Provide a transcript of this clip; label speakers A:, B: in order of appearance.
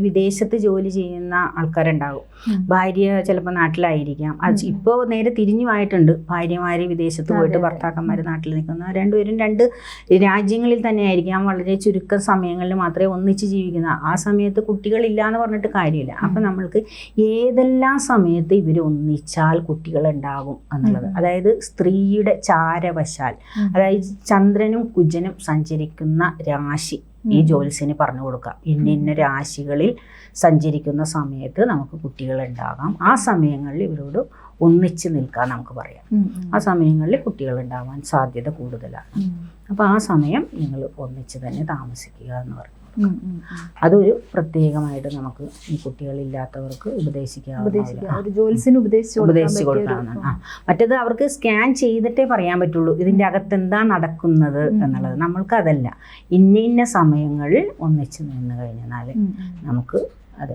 A: വിദേശത്ത് ജോലി ചെയ്യുന്ന ആൾക്കാരുണ്ടാകും. ഭാര്യ ചിലപ്പോൾ നാട്ടിലായിരിക്കാം. അത് ഇപ്പോൾ നേരെ തിരിഞ്ഞുമായിട്ടുണ്ട് ഭാര്യമാര് വിദേശത്ത് പോയിട്ട്. ഭർത്താക്കന്മാർ നാട്ടിൽ നിൽക്കുന്ന. രണ്ടുപേരും രണ്ട് രാജ്യങ്ങളിൽ തന്നെ ആയിരിക്കാം വളരെ ചുരുക്കം സമയങ്ങളിൽ മാത്രമേ ഒന്നിച്ച് ജീവിക്കുന്ന. ആ സമയത്ത് കുട്ടികളില്ല എന്ന് പറഞ്ഞിട്ട് കാര്യമില്ല. അപ്പം നമ്മൾക്ക് ഏതെല്ലാം സമയത്ത് ഇവർ ഒന്നിച്ചാൽ കുട്ടികളുണ്ടാകും എന്നുള്ളത്. അതായത് സ്ത്രീയുടെ ചാരവശാൽ. അതായത് ചന്ദ്രനും കുജനും സഞ്ചരിക്കുന്ന രാശി. ഈ. ജ്യോത്സ്യന് പറഞ്ഞു കൊടുക്കാം ഇന്ന ഇന്ന രാശികളിൽ സഞ്ചരിക്കുന്ന സമയത്ത് നമുക്ക് കുട്ടികളുണ്ടാകാം. ആ സമയങ്ങളിൽ ഇവരോട് ഒന്നിച്ച് നിൽക്കാൻ നമുക്ക് പറയാം. ആ സമയങ്ങളിൽ കുട്ടികൾ ഉണ്ടാവാൻ സാധ്യത കൂടുതലാണ്. അപ്പോൾ ആ സമയം നിങ്ങൾ ഒന്നിച്ച് തന്നെ താമസിക്കുക എന്ന് പറയും. അതൊരു പ്രത്യേകമായിട്ട് നമുക്ക് ഈ കുട്ടികളില്ലാത്തവർക്ക് ഉപദേശിക്കാവുന്ന
B: ഉപദേശിച്ചു
A: കൊടുക്കാവുന്നതാണ് ആ. മറ്റേത് അവർക്ക് സ്കാൻ ചെയ്തിട്ടേ പറയാൻ പറ്റുള്ളൂ. ഇതിന്റെ അകത്ത് എന്താ നടക്കുന്നത് എന്നുള്ളത് നമ്മൾക്ക് അതല്ല ഇന്ന ഇന്ന സമയങ്ങളിൽ ഒന്നിച്ച് നിന്ന് കഴിഞ്ഞാൽ. നമുക്ക് അത്